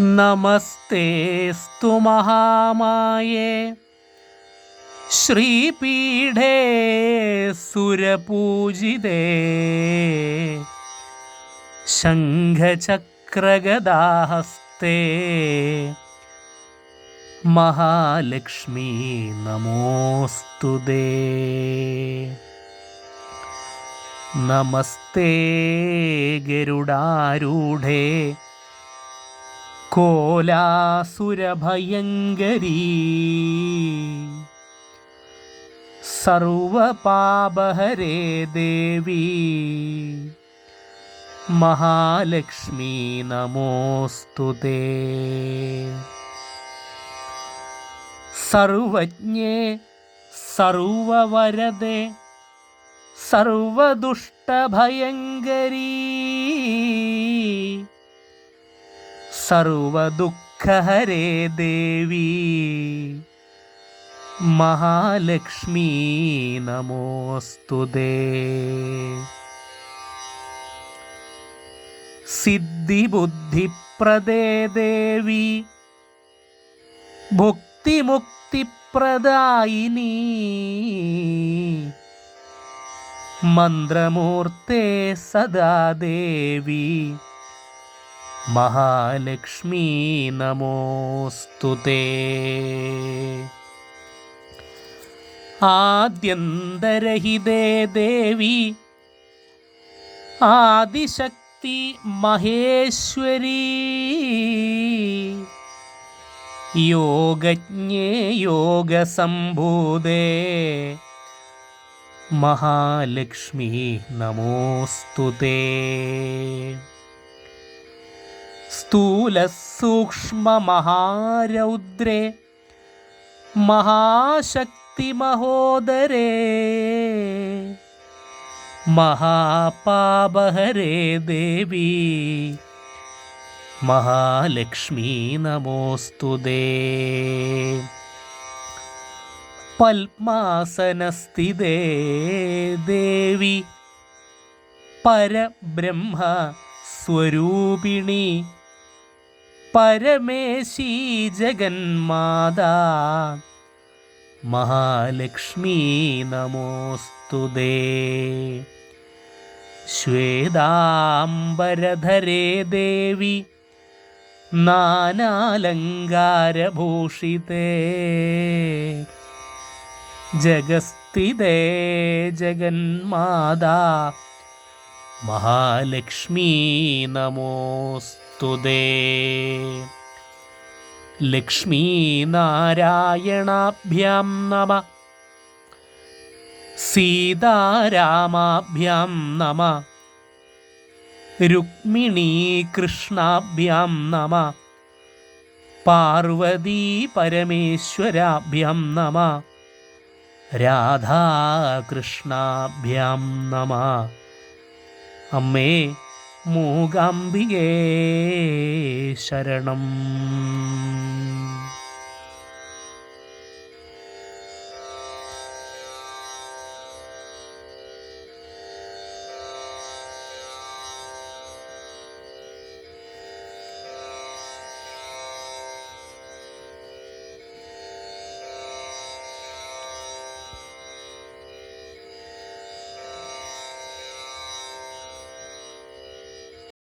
നമസ്തേസ്തു മഹാമായേ. ശ്രീപീഠേ സുരപൂജിതേ. ശംഖചക്രഗദാഹസ്തേ. മഹാലക്ഷ്മീ നമോസ്തുതേ നമസ്തേ ഗരുഡാരൂഢേ. കോലാസുരഭയങ്കരീ. സർവപാപഹരേ ദേവി. മഹാലക്ഷ്മി നമോസ്തുതേ സർവജ്ഞേ സർവവരദേ സർവദുഷ്ടഭയങ്കരീ. സർവദുഃഖഹരേ ദേവി. മഹാലക്ഷ്മി നമോസ്തുതേ സിദ്ധിബുദ്ധിപ്രദേ ദേവി. ഭുക്തിമുക്തിപ്രദായിനി മന്ത്രമൂർത്തേ സദാ ദേവി. മഹാലക്ഷ്മീ നമോസ്തു ആദ്യന്തരഹിതേ ദേവി ആദിശക്തി മഹേശ്വരീ. യോഗജ്ഞേ യോഗസംഭൂതേ. മഹാലക്ഷ്മി നമോസ്തുതേ സ്ഥൂലസൂക്ഷ്മമഹാരൗദ്രേ മഹാശക്തിമഹോദരേ മഹാപാപഹരേ ദേവി മഹാലക്ഷ്മീ നമോസ്തുതേ പത്മാസനസ്ഥിതേ ദേവി പരബ്രഹ്മ സ്വരൂപിണി പരമേശി ജഗന്മാതാ. മഹാലക്ഷ്മീ നമോസ്തുതേ ശ്വേതാംബരധരേ ദേവി നാനാലങ്കാരഭൂഷിതേ. ജഗസ്ഥിതേ ജഗന്മാതാ മഹാലക്ഷ്മീ നമോസ്തുതേ ലക്ഷ്മീനാരായണാഭ്യാം നമ. സീതാരാമാഭ്യാം നമ. രുക്മിണീകൃഷ്ണാഭ്യാം നമ. പാർവതീ പരമേശ്വരാഭ്യാം നമ. രാധാകൃഷ്ണാഭ്യാം നമ. അമ്മേ മൂകാംബികേ ശരണം.